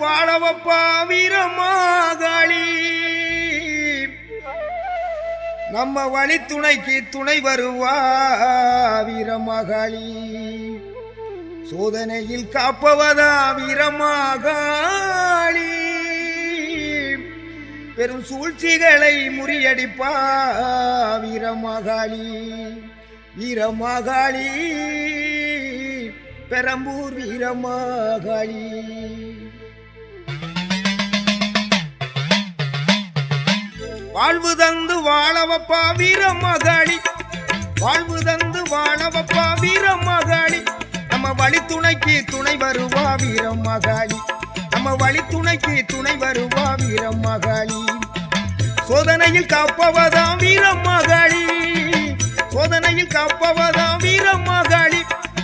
வாழவப்பா வீரமாகாளி. நம்ம வழித்துணைக்கு துணை வருவா வீரமாகாளி. சோதனையில் காப்பவதா வீரமாகாளி. பெரும் சூழ்ச்சிகளை முறியடிப்பா வீரமாகாளி. வீரமாகாளி பெரம்பூர் வீரமாகாளி. வாழ்வு தந்து வாழவப்பா வீர வீரமகாளி வாழ்வு தந்து வாழவப்பா வீர வீரமகாளி நம்ம வழித்துணைக்கு துணை வருவா வீர வீரமகாளி நம்ம வழித்துணைக்கு துணை வருவா வீர வீரமகாளி சோதனையில் காப்பவதாம் வீரமகாளி சோதனையில் காப்பவதாம் வீரமகாளி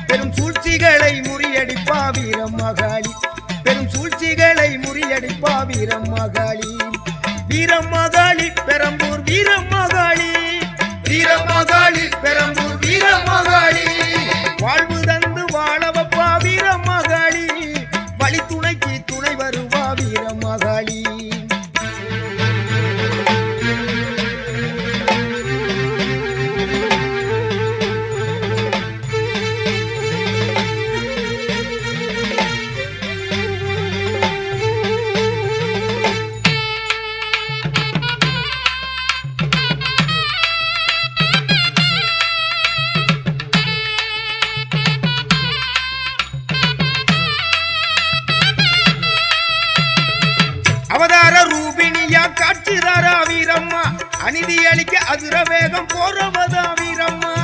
பெரும் சூழ்ச்சிகளை முறியடிப்பா வீர வீரமகாளி பெரும் சூழ்ச்சிகளை முறியடிப்பா வீர வீரமகாளி வீரமகாளி பெரம்பூர் அநீதி அளிக்க அதிர வேகம் போறவதா வீரம்மா?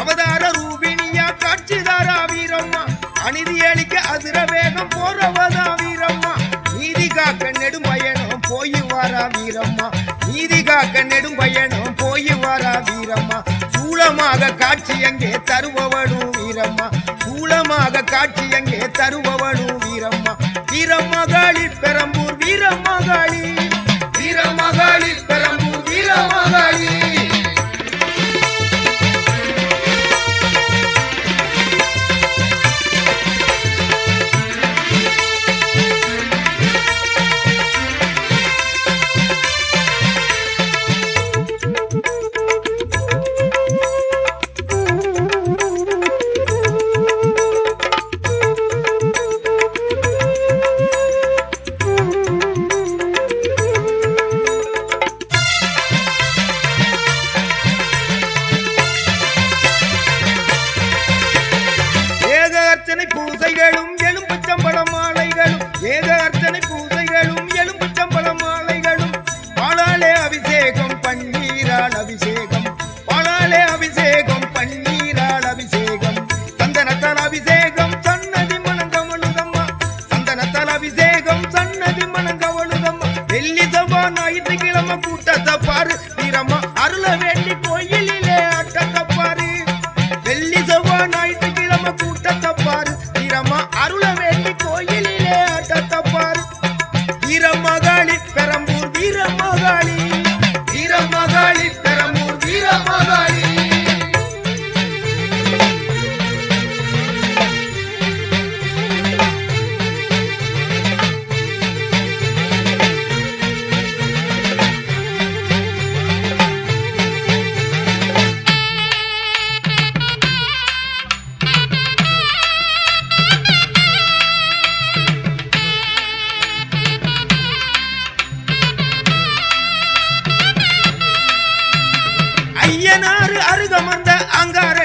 அவதார ரூபிணியா காட்சிதாரா வீரம்மா? அநீதி அளிக்க அதிர வேகம் போறவதா வீரம்மா? நீதி காக்க நெடும் பயணம் போய் வாரா வீரம்மா. நீதி காக்க நெடும் பயணம் போய் வாரா வீரம்மா. சூளமாக காட்சி அங்கே தருபவனும் வீரம்மா. சூளமாக காட்சி அங்கே தருபவனும் வீரம்மா. வீரம்மா காளி பெரம்பூர் வீரம்மா பூசைகளும் எலும்புச்சம்பள மாலைகளும் வேத அர்ச்சனை பூசைகளும் எலும்புச்சம்பள மாலைகளும். பாலாலே அபிஷேகம் பன்னீரால் அபிஷேகம். பாலாலே அபிஷேகம் பன்னீரால் அபிஷேகம். சந்தனத்தால் அபிஷேகம் சன்னதி மனங்கவழுதம்மா சந்தனத்தால் அபிஷேகம் சன்னதி மனங்கவழுதம்மா வெள்ளி சபா ஞாயிற்றுக்கிழமை கூட்டத்தை ஐயனாறு அருகமர்ந்த அங்கார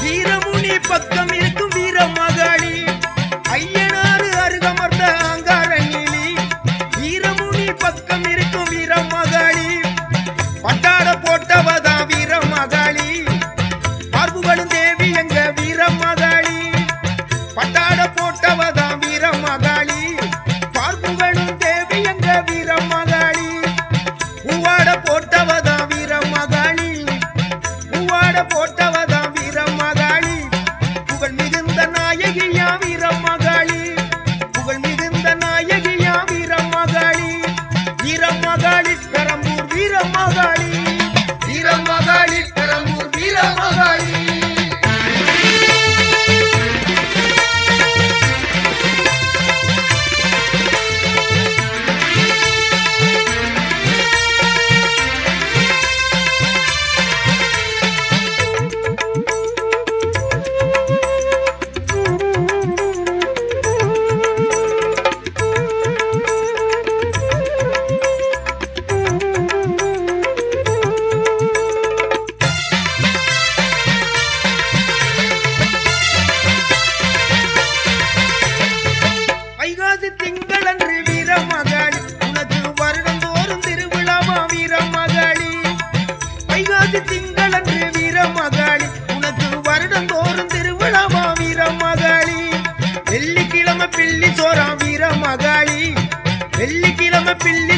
வீரமுனி பக்கம் பிள்ளி சோரா வீர மகாளி வெள்ளிக்கிழமை பிள்ளி